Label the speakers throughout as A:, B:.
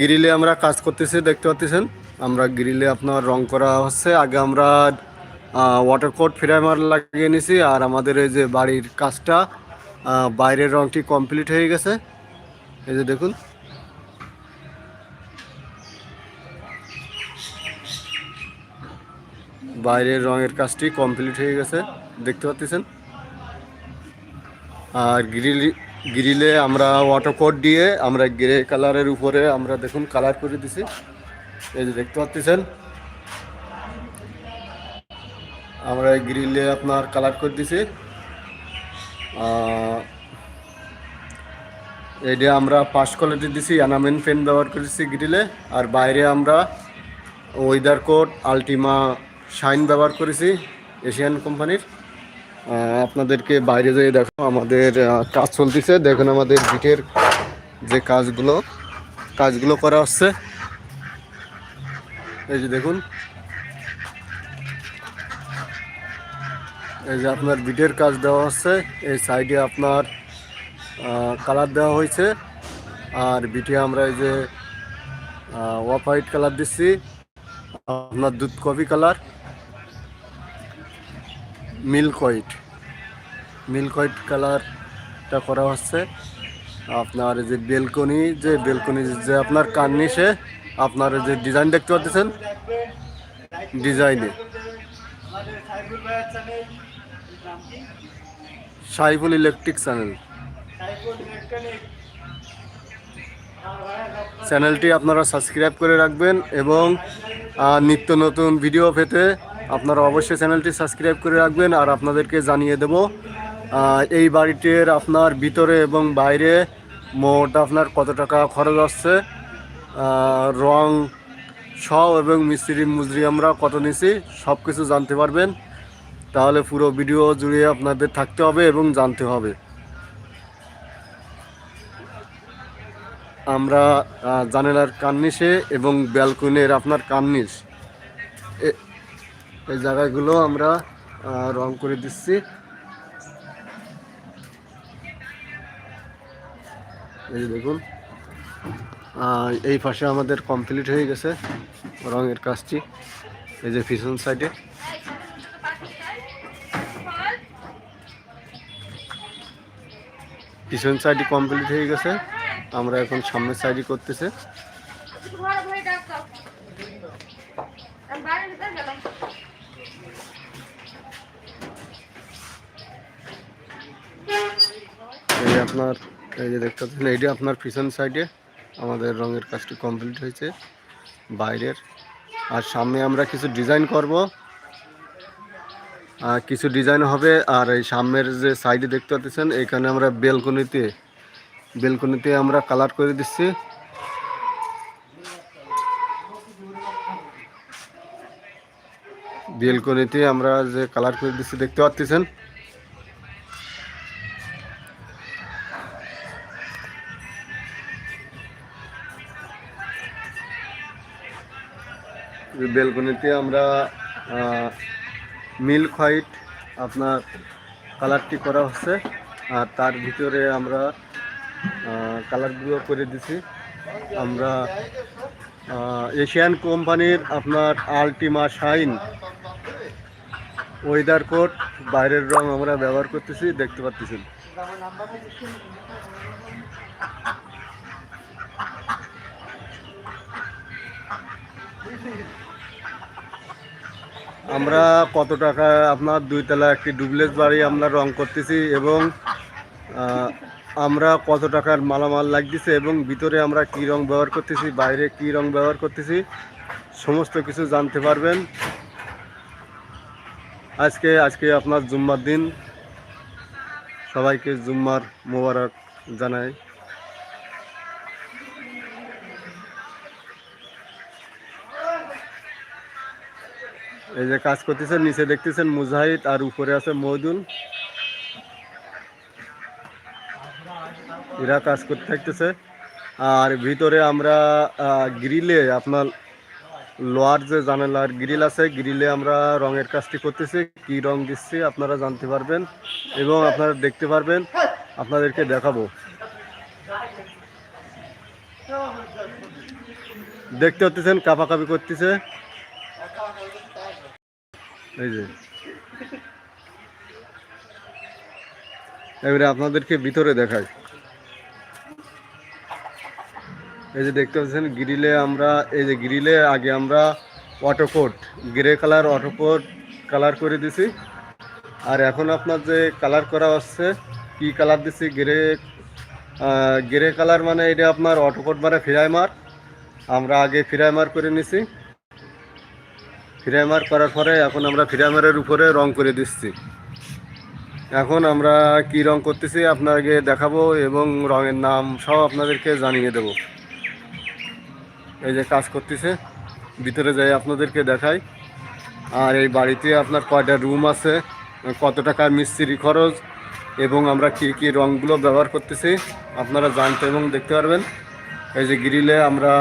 A: গ্রিলে আমরা কাজ করতেছি, দেখতে পাচ্ছেন আমরা গ্রিলে আপনার রং করা হচ্ছে। আগে আমরা ওয়াটার কোট ফ্রেমার লাগিয়ে নিছি আর আমাদের এই যে বাড়ির কাজটা বাইরের রংটি কমপ্লিট হয়ে গেছে। এই যে দেখুন। বাইরের রঙের কাজটি কমপ্লিট হয়ে গেছে, দেখতে পাচ্ছেন আর গ্রিল গ্রিলে আমরা কোট দিয়ে আমরা গ্রে কালারের উপরে আমরা দেখুন কালার করে দিছি। এই যে দেখতে পাচ্ছেন? আমরা গ্রিলে আপনার কালার করে দিছি। এইটা আমরা পাঁচ কোয়ালিটি দিছি অ্যানামেন পেন ব্যবহার করেছি গ্রিলে আর বাইরে আমরা ওয়েদার কোট আলটিমা শাইন ব্যবহার করেছি এশিয়ান কোম্পানির আপনাদেরকে বাইরে যেয়ে দেখো, আমাদের কাজ চলতেছে। দেখুন আমাদের বিটের যে কাজগুলো কাজগুলো করা হচ্ছে। এই যে দেখুন। এই যে আপনার বিটের কাজ দেওয়া হচ্ছে। এই সাইডে আপনার কালার দেওয়া হয়েছে। আর বিটে আমরা এই যে অফ হোয়াইট কালার দিচ্ছি। আপনার দুধ coffee colour. Milk white milk white কালারটা করা হচ্ছে। আপনার যে বেলকনি যে বেলকনি যে আপনার কার্নিশে আপনার যে ডিজাইন দেখতে পাচ্ছেন? ডিজাইনে সাইফুল ইলেকট্রিক চ্যানেল। চ্যানেলটি আপনারা সাবস্ক্রাইব করে রাখবেন এবং নিত্য নতুন ভিডিও পেতে আপনারা অবশ্যই চ্যানেলটি সাবস্ক্রাইব করে রাখবেন আর আপনাদেরকে জানিয়ে দেব এই বাড়িটির আপনার ভিতরে এবং বাইরে মোট আপনার কত টাকা খরচ আসছে রং সব এবং মিস্ত্রি মুজরি আমরা কত নিছি সব কিছু জানতে পারবেন। তাহলে পুরো ভিডিও জুড়ে আপনাদের থাকতে হবে এবং জানতে হবে। আমরা জানালার কার্নিশে এবং ব্যালকনির আপনার কার্নিশ। এ- এই জায়গাগুলো আমরা রং করে দিচ্ছি। এই দেখুন এই পাশে আমাদের কমপ্লিট হয়ে গেছে রঙের কাজটি। এই যে ফিশন সাইডে। পিছন সাইডে কমপ্লিট হয়ে গেছে। আমরা এখন সামনের সাইডে করতেছে। এই যে দেখতে পাচ্ছেন, এইটা আপনার পিছন সাইডে আমাদের রঙের কাজটি কমপ্লিট হয়েছে, বাইরের। আর সামনে আমরা কিছু ডিজাইন করব। আর কিছু ডিজাইন হবে, আর এই সামনের যে সাইডে দেখতে পাচ্ছেন, এখানে আমরা বেলকনিতে বেলকনিতে আমরা কালার করে দিচ্ছি। বেলকনিতে আমরা যে কালার করে দিচ্ছি, দেখতে পাচ্ছেন? বেলকনিতে আমরা মিল্ক হোয়াইট আপনার কালারটি করা হচ্ছে, আর তার ভিতরে আমরা কালারগুলো করে দিছি। আমরা এশিয়ান কোম্পানির আপনার আলটিমা শাইন ওয়েদার কোট বাইরের রং আমরা ব্যবহার করতেছি, দেখতে পাচ্ছেন আমরা কত টাকা, আপনার দুইতলা একটি ডুপ্লেক্স বাড়ি আমরা রং করতেছি এবং আমরা কত টাকার মালামাল লাগতেছে এবং ভিতরে আমরা কি রং ব্যবহার করতেছি, বাইরে কি রং ব্যবহার করতেছি, সমস্ত কিছু জানতে পারবেন। আজকে আজকে আপনার জুম্মার দিন। সবাইকে জুম্মার মোবারক জানাই। এই যে কাজ করতেছেন, নিচে দেখতেছেন মুজাহিদ আর উপরে আছে মহদুল এরা কাজ করতে থাকতেছে। আর ভিতরে আমরা গ্রিলে আপনার লোহার যে জানালার গ্রিল আছে, গ্রিলে আমরা রঙের কাজটি করতেছি। কি রং দিচ্ছি আপনারা জানতে পারবেন এবং আপনারা দেখতে পারবেন। আপনাদেরকে দেখাবো। দেখতে হতেছেন কাপাকাপি করতেছে। এই যে। এবারে আপনাদেরকে ভিতরে দেখাই। এই যে দেখতে পাচ্ছেন, গ্রিলে আমরা, এই যে গ্রিলে আগে আমরা auto coat, grey colour auto coat colour করে দিছি। আর এখন আপনার যে কালার করা হচ্ছে, কি কালার দিছি? গ্রে গ্রে কালার মানে এটা আপনার অটোকোট মানে ফিরাইমার। আমরা আগে ফিরাইমার করে নিছি। ফিরাইমার করার পরে এখন আমরা ফিরাইমারের উপরে রং করে দিচ্ছি। এখন আমরা কি রং করতেছি আপনাকে দেখাবো এবং রঙের নাম সব আপনাদেরকে জানিয়ে দেব। এই যে কাজ করতেছে, ভিতরে যাই আপনাদেরকে দেখাই। আর এই বাড়িতে আপনার কয়টা রুম আছে, কত টাকার মিস্ত্রি খরচ, এবং আমরা কি কি রঙগুলো ব্যবহার করতেছি, আপনারা জানতে এবং দেখতে পারবেন। এই যে গ্রিলে আমরা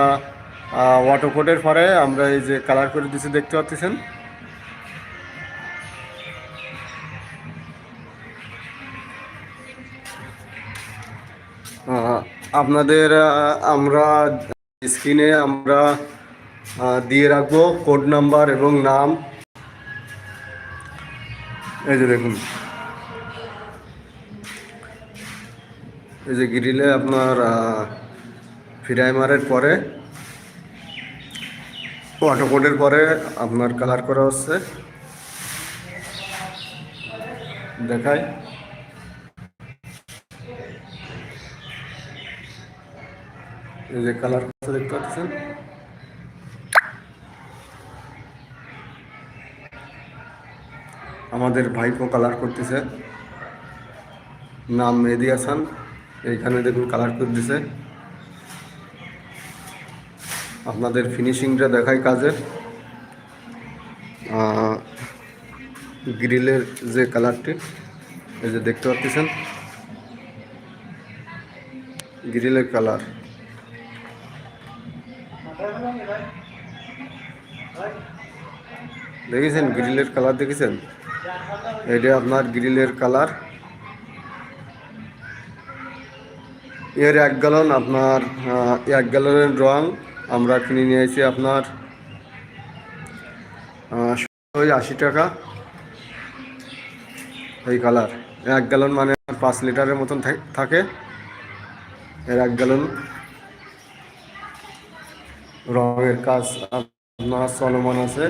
A: ওয়াটারকোটের পরে আমরা এই যে কালার করে দিচ্ছি দেখতে পাচ্ছেন? আপনাদের আমরা স্ক্রিনে আমরা দিয়ে রাখব কোড নাম্বার এবং নাম। এই যে দেখুন। এই যে গ্রিলে আপনার ফিরাইমারের পরে অটোকোডের পরে আপনার কালার করা হচ্ছে। দেখায় এই যে কালার দেখতে পাচ্ছেন। আমাদের ভাইপো কালার করতেছে। নাম মেহেদি হাসান। এইখানে দেখুন কালার করে দিছে। আপনাদের ফিনিশিংটা দেখাই কাজের। গ্রিলের যে কালারটি, এই যে দেখতে পাচ্ছেন? গ্রিলের কালার। দেখেছেন? গ্রিলের কালার দেখেছেন? এটা আপনার গ্রিলের কালার। এর এক গ্যালন আপনার এক গ্যালনের রং আমরা কিনে নিয়েছি আপনার আশি টাকা। এই কালার, এক গ্যালন মানে পাঁচ লিটারের মতন থাকে এর এক গ্যালন রঙের কাজ আপনার চলমান আছে।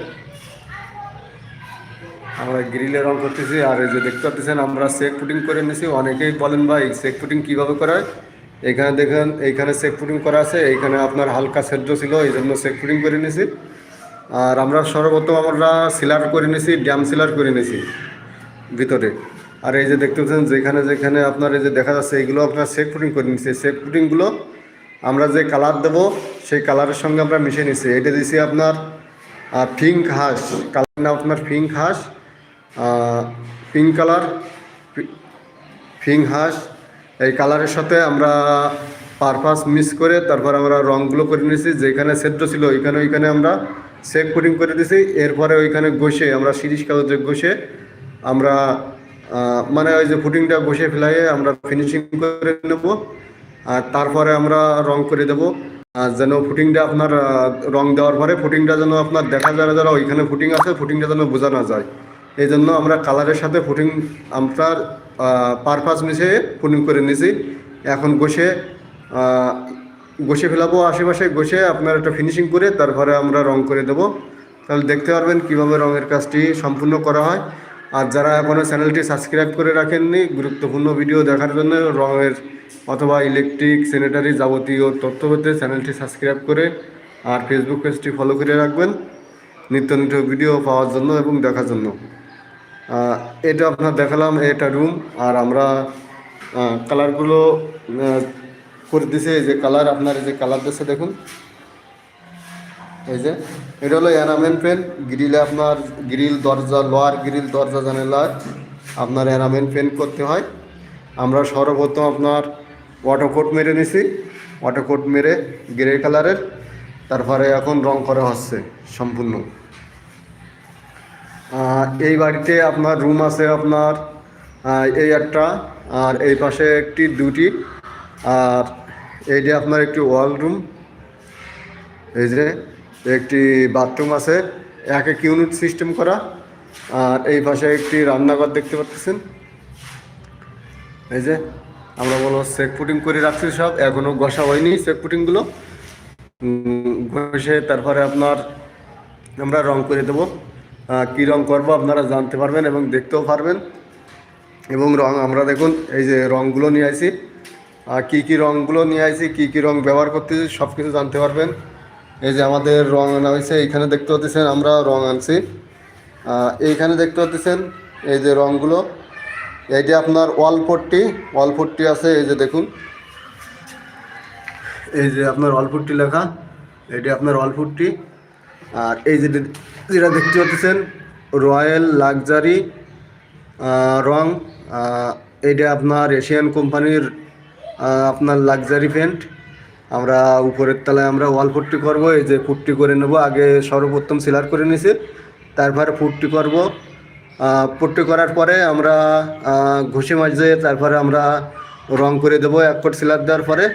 A: আমরা গ্রিলে রং করতেছি, আর এই যে দেখতে পাচ্ছেন, আমরা চেক ফুটিং করে নিয়েছি অনেকেই বলেন ভাই চেক ফুটিং কীভাবে করা হয়? এখানে দেখেন এইখানে চেক ফুটিং করা আছে এইখানে আপনার হালকা সেদ্ধ ছিল, এই জন্য চেক ফুটিং করে নিয়েছি আর আমরা সর্বপ্রথম আমরা সিলার করে নিয়েছি ড্যাম সিলার করে নিয়েছি ভিতরে। আর এই যে দেখতে পাচ্ছেন, যেখানে যেখানে আপনার এই যে দেখা যাচ্ছে এইগুলো আপনার চেক ফুটিং করে নিয়েছি চেক ফুটিংগুলো আমরা যে কালার দেবো, সেই কালারের সঙ্গে আমরা মিশে নিচ্ছি এটা দিয়েছি আপনার পিঙ্ক হাঁস কালার নাম আপনার পিঙ্ক হাঁস পিঙ্ক কালার পিঙ্ক হাঁস এই কালারের সাথে আমরা পারপাস মিক্স করে তারপর আমরা রঙগুলো করে নিয়েছি, যেখানে সেদ্ধ ছিল ওইখানে ওইখানে আমরা সেক কোটিং করে দিয়েছি। এরপরে ওইখানে ঘষে আমরা সিরিজ কাগজে ঘষে আমরা মানে ওই যে ফুটিংটা ঘষে ফেলাইয়ে আমরা ফিনিশিং করে নেব আর তারপরে আমরা রং করে দেব। আর যেন ফুটিংটা আপনার রং দেওয়ার পরে ফুটিংটা যেন আপনার দেখা যায় যারা ওইখানে ফুটিং আছে ফুটিংটা যেন বোঝা না যায়। এই জন্য আমরা কালারের সাথে ফুটিং আপনার পারপাস মিশিয়ে ফুটিং করে নিয়েছি এখন ঘষে আহ, ফেলাবো আশেপাশে ঘষে আপনার একটা ফিনিশিং করে তারপরে আমরা রং করে দেব। তাহলে দেখতে পারবেন কীভাবে রঙের কাজটি সম্পূর্ণ করা হয়। আর যারা এখনও চ্যানেলটি সাবস্ক্রাইব করে রাখেননি গুরুত্বপূর্ণ ভিডিও দেখার জন্য রঙের অথবা ইলেকট্রিক স্যানিটারি যাবতীয় তথ্য পেতে চ্যানেলটি সাবস্ক্রাইব করে আর ফেসবুক পেজটি ফলো করে রাখবেন। নিত্য নিত্য ভিডিও পাওয়ার জন্য এবং দেখার জন্য। এটা আপনার দেখালাম, এটা রুম আর আমরা কালারগুলো করে দিছে, এই যে কালার আপনার এই যে কালার দিচ্ছে দেখুন। এই যে, এটা হলো এনামেন পেন গ্রিলে আপনার গ্রিল দরজা লোয়ার গ্রিল দরজা, জানালার আপনার এনামেন পেন করতে হয়। আমরা সর্বপ্রথম আপনার ওয়াটারকোট মেরে নিছি ওয়াটারকোট মেরে গ্রে কালারের তারপরে এখন রং করা হচ্ছে, সম্পূর্ণ। এই বাড়িতে আপনার রুম আছে আপনার এই একটা, আর এই পাশে একটি, দুটি, আর এই যে আপনার একটি ওয়াল রুম এই যে একটি বাথরুম আছে, এক এক ইউনিট সিস্টেম করা, আর এই পাশে একটি রান্নাঘর দেখতে পাচ্ছেন এই যে আমরা বলো চেক পুটিং করে রাখছি সব, এখনও ঘষা হয়নি চেক পুটিংগুলো ঘষে তারপরে আপনার আমরা রং করে দেবো। কী রং করব আপনারা জানতে পারবেন এবং দেখতেও পারবেন। এবং রং আমরা দেখুন, এই যে রংগুলো নিয়ে আসি কী কী রংগুলো নিয়ে আসি কী কী রং ব্যবহার করতেছি সব কিছু জানতে পারবেন। এই যে আমাদের রং আনা হয়েছে, এইখানে দেখতে পাচ্ছেন আমরা রং আনছি। এইখানে দেখতে পাচ্ছেন এই যে এই যে আপনার ওয়াল পট্টি ওয়াল পট্টি আছে, এই যে দেখুন। এই যে আপনার অল্পট্টি লেখা এটি আপনার অল্পট্টি আর এই যে যেটা দেখতে পাচ্ছেন, রয়্যাল লাক্সারি রং এইটা আপনার এশিয়ান কোম্পানির আপনার লাক্সারি পেন্ট আমরা উপরের তলায় আমরা ওয়াল পুট্টি করব, এই যে পুট্টি করে নেব, আগে সর্বপ্রথম সিলার করে নিছি, তারপরে পুট্টি করব। পুট্টি করার পরে আমরা ঘষে মাজে তারপরে আমরা রং করে দেবো, এক কোট সিলার দেওয়ার পরে।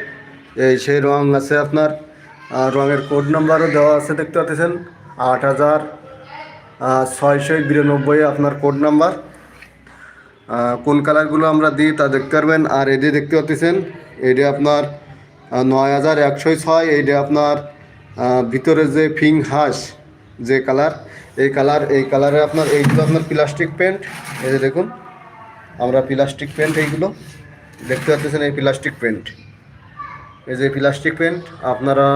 A: এই সেই রং আছে আপনার রঙের কোড নাম্বারও দেওয়া আছে, দেখতে পাচ্ছেন, আট হাজার ছয়শো বিরানব্বই আপনার কোড নাম্বার কোন কালারগুলো আমরা দিই তা দেখতে পারবেন। আর এটি দেখতে পাচ্ছেন এটি আপনার নয় হাজার একশো ছয়। এইটা আপনার ভিতরে যে ফিং হাঁস, যে কালার এই কালার এই কালারে আপনার, এইগুলো আপনার প্লাস্টিক পেন্ট এই যে দেখুন, আমরা প্লাস্টিক পেন্ট এইগুলো দেখতে পাচ্ছেন এই প্লাস্টিক পেন্ট এই যে প্লাস্টিক পেন্ট আপনারা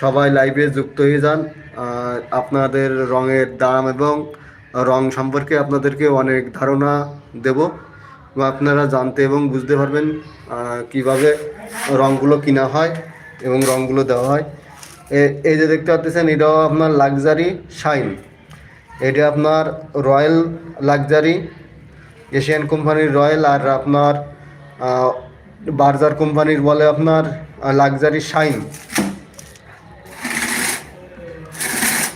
A: সবাই লাইভে যুক্ত হয়ে যান। আর আপনাদের রঙের দাম এবং রং সম্পর্কে আপনাদেরকে অনেক ধারণা দেব। এবং আপনারা জানতে এবং বুঝতে পারবেন কীভাবে রঙগুলো কিনা হয় এবং রঙগুলো দেওয়া হয়। এই যে দেখতে পাচ্ছেন, এটাও আপনার লাক্সারি শাইন এটা আপনার রয়্যাল লাক্সারি এশিয়ান কোম্পানির রয়্যাল আর আপনার বার্জার কোম্পানির বলে আপনার লাক্সারি শাইন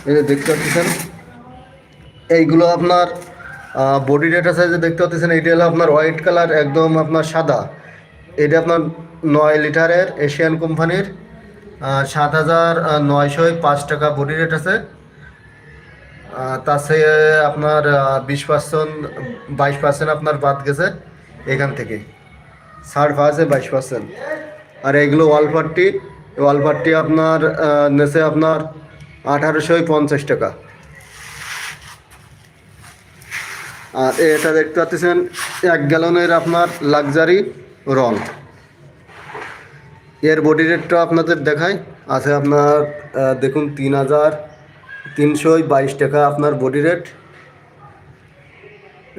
A: এই যে দেখতে পাচ্ছেন, এইগুলো আপনার বডি ডেটা সাইজে দেখতে পাচ্ছেন এইটা হলো আপনার হোয়াইট কালার একদম আপনার সাদা। এটা আপনার নয় লিটারের এশিয়ান কোম্পানির সাত হাজার নয়শো পাঁচ টাকা বডি রেট আছে। তার চেয়ে আপনার বিশ পার্সেন্ট বাইশ পার্সেন্ট আপনার বাদ গেছে এখান থেকে। সার্ভ আছে বাইশ পার্সেন্ট আর এগুলো ওয়ালপাট্টি ওয়ালপাট্টি আপনার নেছে আপনার আঠারোশো পঞ্চাশ টাকা। আর এটা দেখতে পাচ্ছেন, এক গ্যালনের আপনার লাক্সারি রং। এর বডি রেটটা আপনাদের দেখায় আছে আপনার দেখুন, তিন হাজার তিনশো বাইশ টাকা আপনার বডি রেট।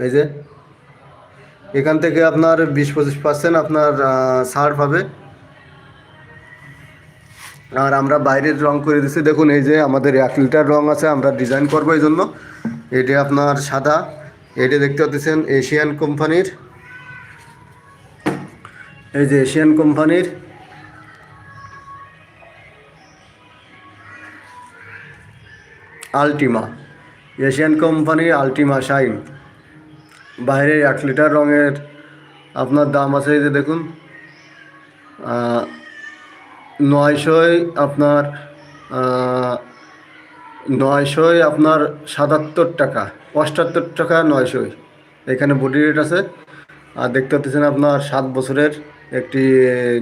A: এই যে, এখান থেকে আপনার বিশ পঁচিশ পার্সেন্ট আপনার ছাড় পাবে। আর আমরা বাইরের রং করে দিচ্ছি দেখুন, এই যে আমাদের এক লিটার রং আছে, আমরা ডিজাইন করব এই জন্য। এটি আপনার সাদা, এটি দেখতে পাচ্ছেন এশিয়ান কোম্পানির। এই যে এশিয়ান কোম্পানির। আলটিমা, এশিয়ান কোম্পানির আলটিমা শাইন। বাইরে এক লিটার রঙের আপনার দাম আছে এই যে দেখুন নয়শোয় আপনার নয়শোয় আপনার সাতাত্তর টাকা অষ্টাত্তর টাকা নয়শোয়। এখানে বডি রেট আছে। আর দেখতে পাচ্ছেন আপনার সাত বছরের একটি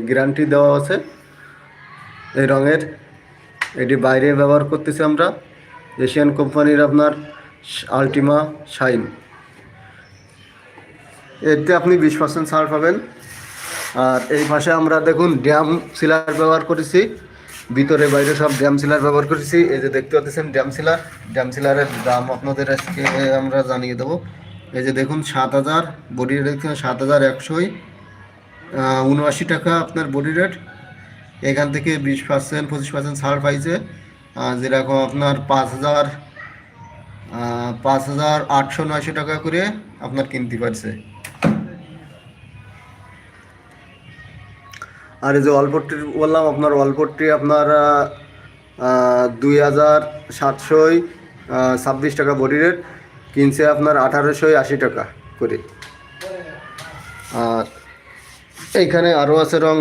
A: গ্যারান্টি দেওয়া আছে। এই রঙের। এটি বাইরে ব্যবহার করতেছি আমরা। এশিয়ান কোম্পানির আপনার আলটিমা শাইন। এতে আপনি বিশ পার্সেন্ট ছাড় পাবেন। আর এই মাসে আমরা দেখুন ড্যাম সিলার ব্যবহার করেছি। ভিতরে, বাইরে সব ড্যাম সিলার ব্যবহার করেছি। এই যে দেখতে পাচ্ছেন ড্যাম সিলার। ড্যাম সিলারের দাম আপনাদের আজকে আমরা জানিয়ে দেবো। এই যে দেখুন, সাত হাজার, বডি রেট সাত হাজার একশোই। উনআশি টাকা আপনার বডি রেট। এখান থেকে বিশ পার্সেন্ট, পঁচিশ পার্সেন্ট ছাড় পাইছে। যেরকম আপনার পাঁচ হাজার পাঁচ হাজার আটশো নয়শো টাকা করে আপনার কিনতে পারছে। আর এই যে অল্পট্টি বললাম, আপনার অল্পট্টি আপনার দুই হাজার সাতশোই ছাব্বিশ টাকা বডি রেট কিনছে আপনার আঠারোশোই আশি টাকা করে। আর এইখানে আরও আছে রং,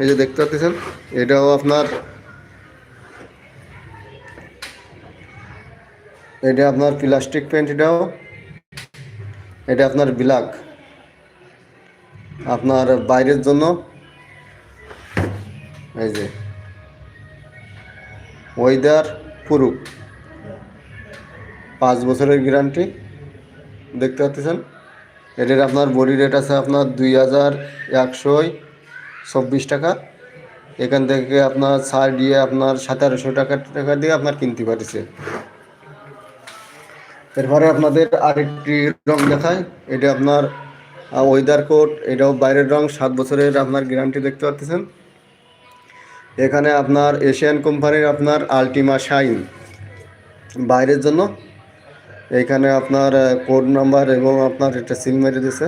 A: এই যে দেখতে পাচ্ছেন, এটাও আপনার, এটা আপনার প্লাস্টিক পেন্ট এটাও, এটা আপনার ব্ল্যাক। আপনার বাইরের জন্য এই যে। ওয়েদার পুরুপ পাঁচ বছরের গ্যারান্টি দেখতে পাচ্ছেন? এটার আপনার বডি রেট আছে আপনার দুই হাজার চব্বিশ টাকা। এখান থেকে আপনার ছাড় দিয়ে আপনার সতেরোশো টাকা টাকা দিয়ে আপনার কিনতে পারছে। এরপরে আপনাদের আরেকটি রং দেখায় এটা আপনার ওয়েদার কোট এটাও বাইরের রং। সাত বছরের আপনার গ্যারান্টি দেখতে পাচ্ছেন। এখানে আপনার এশিয়ান কোম্পানির আপনার আলটিমা শাইন। বাইরের জন্য এখানে আপনার কোড নাম্বার এবং আপনার এটা সিল মেরে দিয়েছে।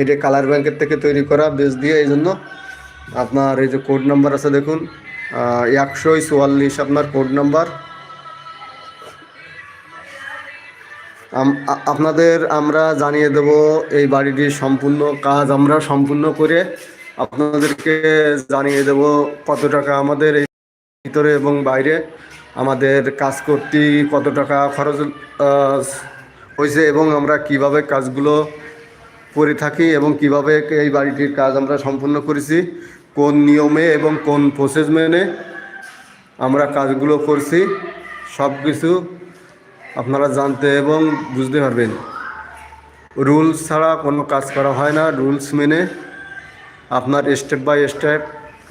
A: এটা কালার ব্যাংকের থেকে তৈরি করা বেস দিয়ে, এই জন্য আপনার এই যে কোড নাম্বার আছে দেখুন একশো চুয়াল্লিশ আপনার কোড নাম্বার। আপনাদের আমরা জানিয়ে দেব এই বাড়িটির সম্পূর্ণ কাজ। আমরা সম্পূর্ণ করে আপনাদেরকে জানিয়ে দেব কত টাকা আমাদের এই ভিতরে এবং বাইরে আমাদের কাজ করতে কত টাকা খরচ হয়েছে এবং আমরা কীভাবে কাজগুলো করে থাকি এবং কীভাবে এই বাড়িটির কাজ আমরা সম্পূর্ণ করেছি, কোন নিয়মে এবং কোন প্রসেস মেনে আমরা কাজগুলো করছি সব কিছু আপনারা জানতে এবং বুঝতে পারবেন। রুলস ছাড়া কোনো কাজ করা হয় না, রুলস মেনে আপনার স্টেপ বাই স্টেপ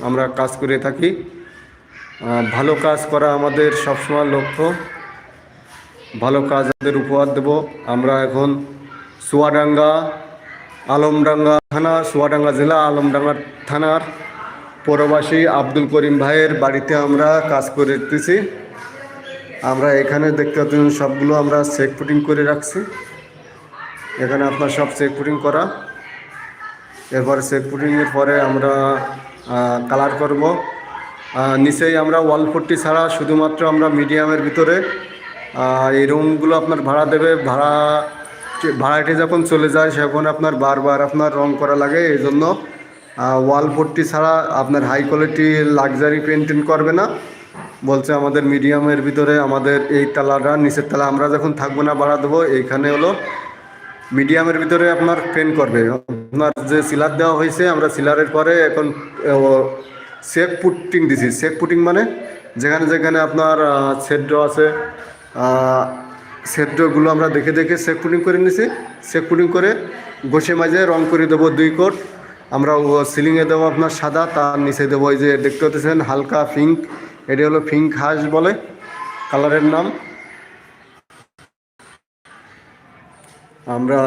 A: আমরা কাজ করে থাকি। ভালো কাজ করা আমাদের সবসময় লক্ষ্য। ভালো কাজ আমাদের উপহার দেব। আমরা এখন চুয়াডাঙ্গা আলমডাঙ্গা থানা চুয়াডাঙ্গা জেলা, আলমডাঙ্গা থানার পৌরবাসী আব্দুল করিম ভাইয়ের বাড়িতে আমরা কাজ করে দিতেছি। আমরা এখানে দেখতে পাচ্ছেন সবগুলো আমরা চেক পুটিং করে রাখছি। এখানে আপনার সব চেক পুটিং করা। এরপরে চেক পুটিংয়ের পরে আমরা কালার করব। নিচেই আমরা ওয়াল পট্টি ছাড়া শুধুমাত্র আমরা মিডিয়ামের ভিতরে এই রুমগুলো আপনার ভাড়া দেবে। ভাড়া ভাড়াটি যখন চলে যায় তখন আপনার বারবার আপনার রং করা লাগে। এই জন্য ওয়াল পট্টি ছাড়া আপনার হাই কোয়ালিটি লাক্সারি পেন্টিং করবে না। বলছে আমাদের মিডিয়ামের ভিতরে আমাদের এই তালাটা, নিচের তালা আমরা যখন থাকব না ভাড়া দেবো, এইখানে হলো মিডিয়ামের ভিতরে আপনার পেন করবে। আপনার যে সিলার দেওয়া হয়েছে, আমরা সিলারের পরে এখন সেক পুটিং দিছি। সেক পুটিং মানে যেখানে যেখানে আপনার সেদ্র আছে সেদ্রগুলো আমরা দেখে দেখে সেক পুটিং করে নিছি। সেক পুটিং করে ঘষে মাঝে রং করে দেবো দুই কোট। আমরা সিলিংয়ে দেবো আপনার সাদা, তার নিচে দেবো এই যে দেখতে পাচ্ছেন হালকা পিঙ্ক এটি হলো পিঙ্ক হাঁস বলে, কালারের নাম। আমরা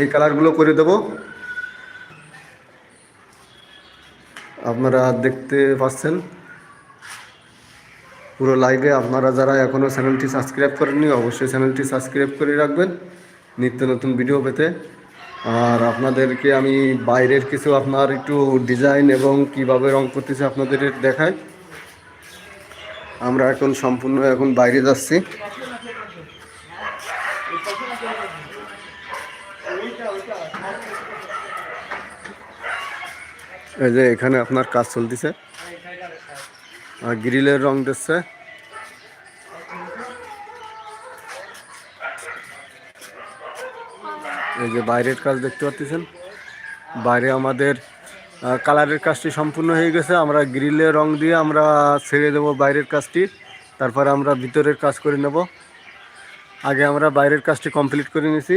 A: এই কালারগুলো করে দেব। আপনারা দেখতে পাচ্ছেন। পুরো লাইভে আপনারা যারা এখনও চ্যানেলটি সাবস্ক্রাইব করেননি, অবশ্যই চ্যানেলটি সাবস্ক্রাইব করে রাখবেন। নিত্য নতুন ভিডিও পেতে। আর আপনাদেরকে আমি বাইরের কিছু আপনার একটু ডিজাইন এবং কীভাবে রং করতেছে আপনাদের দেখায় আমরা এখন সম্পূর্ণ এখন বাইরে যাচ্ছি। এই যে এখানে আপনার কাজ চলতেছে। গ্রিলের রং দিচ্ছে। এই যে বাইরের কাজ দেখতে পাচ্ছেন। বাইরে আমাদের কালারের কাজটি সম্পূর্ণ হয়ে গেছে। আমরা গ্রিলে রং দিয়ে আমরা ছেড়ে দেবো বাইরের কাজটি। তারপরে আমরা ভিতরের কাজ করে নেব। আগে আমরা বাইরের কাজটি কমপ্লিট করে নিয়েছি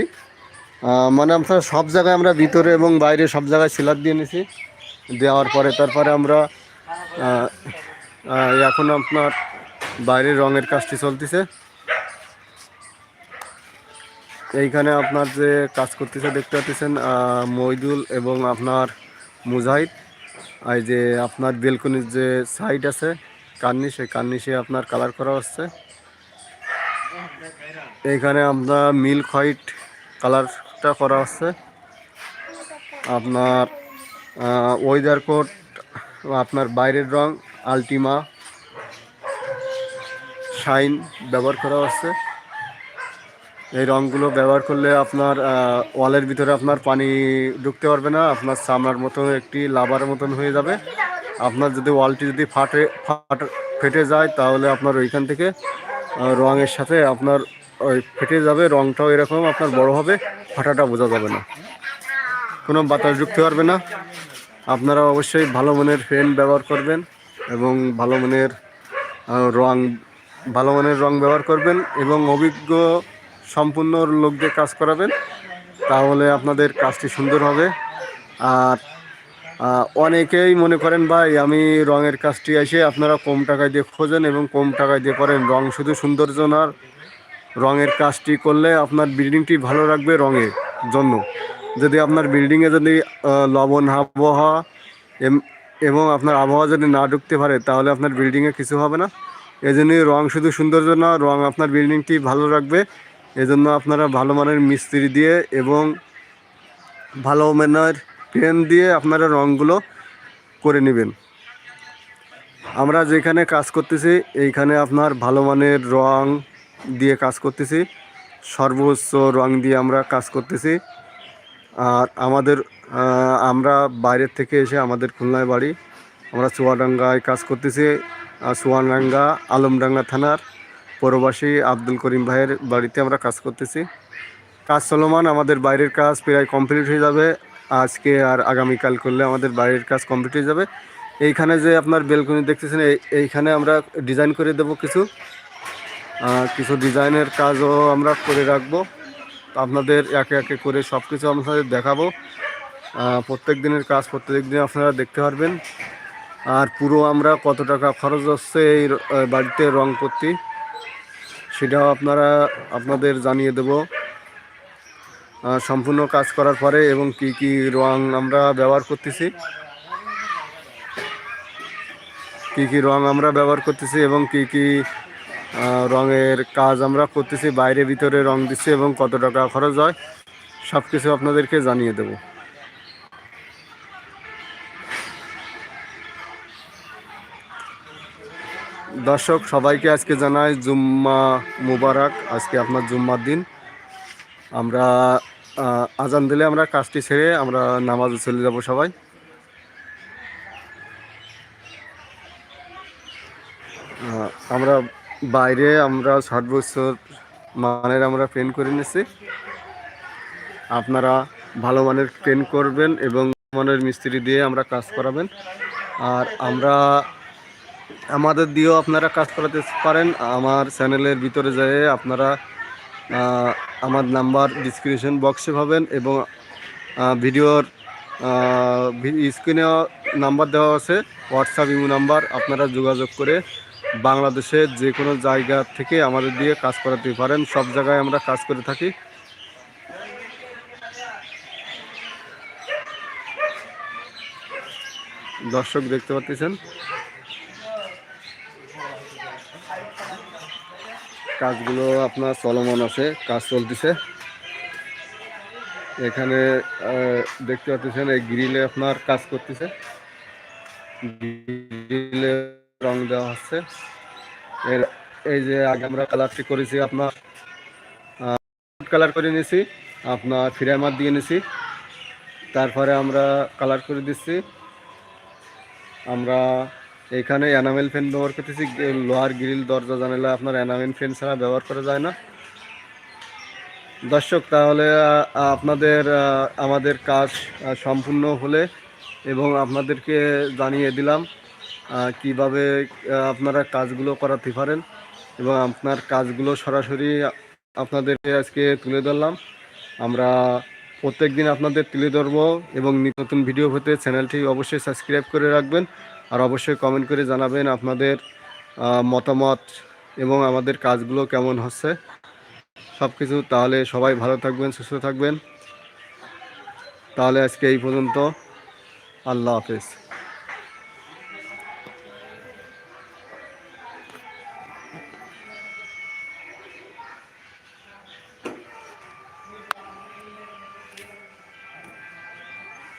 A: মানে আমরা সব জায়গায় আমরা ভিতরে এবং বাইরে সব জায়গায় সিলার দিয়ে নিয়েছি দেওয়ার পরে তারপরে আমরা এখন আপনার বাইরের রঙের কাজটি চলতেছে। এইখানে আপনার যে কাজ করতেছে, দেখতে পাচ্ছেন মইদুল এবং আপনার মুজাহিদ। এই যে আপনার বেলকনির যে সাইড আছে কার্নিশ সেই কার্নিশে আপনার কালার করা হচ্ছে। এইখানে আপনার মিল্ক হোয়াইট কালারটা করা হচ্ছে। আপনার ওয়েদার কোট আপনার বাইরের রং আলটিমা শাইন ব্যবহার করা হচ্ছে এই রঙগুলো ব্যবহার করলে আপনার ওয়ালের ভিতরে আপনার পানি ঢুকতে পারবে না, আপনার চামড়ার মতন একটি লাভার মতন হয়ে যাবে। আপনার যদি ওয়ালটি যদি ফাটে, ফাট, ফেটে যায়, তাহলে আপনার ওইখান থেকে রঙের সাথে আপনার ওই ফেটে যাবে রঙটাও এরকম আপনার বড় হবে, ফাটাটা বোঝা যাবে না। কোনো বাতাস ঢুকতে পারবে না। আপনারা অবশ্যই ভালো মানের পেন ব্যবহার করবেন এবং ভালো মানের রং, ভালো মানের রং ব্যবহার করবেন এবং অভিজ্ঞ সম্পূর্ণ লোক দিয়ে কাজ করাবেন, তাহলে আপনাদের কাজটি সুন্দর হবে। আর অনেকেই মনে করেন, ভাই, আমি রঙের কাজটি এসে আপনারা কম টাকায় দিয়ে খোঁজেন এবং কম টাকায় দিয়ে করেন। রং শুধু সৌন্দর্য না রঙের কাজটি করলে আপনার বিল্ডিংটি ভালো রাখবে রঙের জন্য। যদি আপনার বিল্ডিংয়ে যদি লবণ, আবহাওয়া এবং আপনার আবহাওয়া যদি না ঢুকতে পারে, তাহলে আপনার বিল্ডিংয়ে কিছু হবে না। এই এজন্যই রং শুধু সৌন্দর্য না, রং আপনার বিল্ডিংটি ভালো রাখবে। এজন্য আপনারা ভালো মানের মিস্ত্রি দিয়ে এবং ভালো মানের পেন দিয়ে আপনারা রঙগুলো করে নেবেন। আমরা যেখানে কাজ করতেছি, এইখানে আপনার ভালো মানের রং দিয়ে কাজ করতেছি। সর্বোচ্চ রং দিয়ে আমরা কাজ করতেছি। আর আমাদের আমরা বাইরের থেকে এসে আমাদের খুলনায় বাড়ি। আমরা চুয়াডাঙ্গায় কাজ করতেছি। আর চুয়াডাঙ্গা, আলমডাঙ্গা থানার পৌরবাসী আব্দুল করিম ভাইয়ের বাড়িতে আমরা কাজ করতেছি। কাজ চলমান, আমাদের বাইরের কাজ প্রায় কমপ্লিট হয়ে যাবে। আজকে আর আগামীকাল করলে আমাদের বাইরের কাজ কমপ্লিট হয়ে যাবে। এইখানে যে আপনার বেলকনি দেখতেছেন, এই- এইখানে আমরা ডিজাইন করে দেব কিছু। কিছু ডিজাইনের কাজও আমরা করে রাখব। আপনাদের একে একে করে সব কিছু আপনাদের দেখাবো। প্রত্যেক দিনের কাজ প্রত্যেক দিন আপনারা দেখতে পারবেন। আর পুরো আমরা কত টাকা খরচ হচ্ছে এই বাড়িতে রং করতে সেটাও আপনারা আপনাদের জানিয়ে দেব। সম্পূর্ণ কাজ করার পরে এবং কি কি রং আমরা ব্যবহার করতেছি, কি কি রং আমরা ব্যবহার করতেছি এবং কি কি রঙের কাজ আমরা করতেছি, বাইরে ভিতরে রং দিচ্ছি এবং কত টাকা খরচ হয় সব কিছু আপনাদেরকে জানিয়ে দেব। দর্শক, সবাইকে আজকে জানাই জুম্মা মুবারক, আজকে আপনার জুম্মার দিন। আমরা আজান দিলে আমরা কাজটি ছেড়ে আমরা নামাজে চলে যাব সবাই আহ, আমরা বাইরে আমরা সর্বোচ্চ মানের আমরা পেন করে নিয়েছি। আপনারা ভালো মানের পেন করবেন এবং মানের মিস্ত্রি দিয়ে আমরা কাজ করাবেন। আর আমরা আমাদের দিয়েও আপনারা কাজ করাতে পারেন। আমার চ্যানেলের ভিতরে যেয়ে আপনারা আমার নাম্বার ডিসক্রিপশন বক্সে পাবেন এবং ভিডিওর স্ক্রিনে নাম্বার দেওয়া আছে। হোয়াটসঅ্যাপ ইমো নাম্বার, আপনারা যোগাযোগ করে বাংলাদেশের যে কোনো জায়গা থেকে আমাদের দিয়ে কাজ করাতে পারেন। সব জায়গায় আমরা কাজ করে থাকি। দর্শক দেখতে পাচ্ছেন? কাজগুলো আপনার চলমান আছে, কাজ চলতেছে। এখানে দেখতে পাচ্ছেন এই গ্রিলে আপনার কাজ করতেছে। গ্রিলে রং দেওয়া হচ্ছে এর এই যে আগে আমরা কালারটি করেছি আপনার কালার করে নিয়েছি, আপনার ফিরামার দিয়ে নিয়েছি। তারপরে আমরা কালার করে দিচ্ছি। আমরা এখানে এনামেল ফ্যান ব্যবহার করতেছি। লোহার গ্রিল, দরজা, জানালা, আপনার এনামেল ফ্যান ছাড়া ব্যবহার করা যায় না। দর্শক, তাহলে আপনাদের আমাদের কাজ সম্পূর্ণ হলে এবং আপনাদেরকে জানিয়ে দিলাম কীভাবে আপনারা কাজগুলো করাতে পারেন এবং আপনার কাজগুলো সরাসরি আপনাদেরকে আজকে তুলে ধরলাম। আমরা প্রত্যেক দিন আপনাদের তুলে ধরবো এবং নতুন ভিডিও হতে চ্যানেলটি অবশ্যই সাবস্ক্রাইব করে রাখবেন আর অবশ্যই কমেন্ট করে জানাবেন আপনাদের মতামত এবং আমাদের কাজগুলো কেমন হচ্ছে। সব কিছু তাহলে সবাই ভালো থাকবেন, সুস্থ থাকবেন। তাহলে আজকে এই পর্যন্ত। আল্লাহ হাফেজ।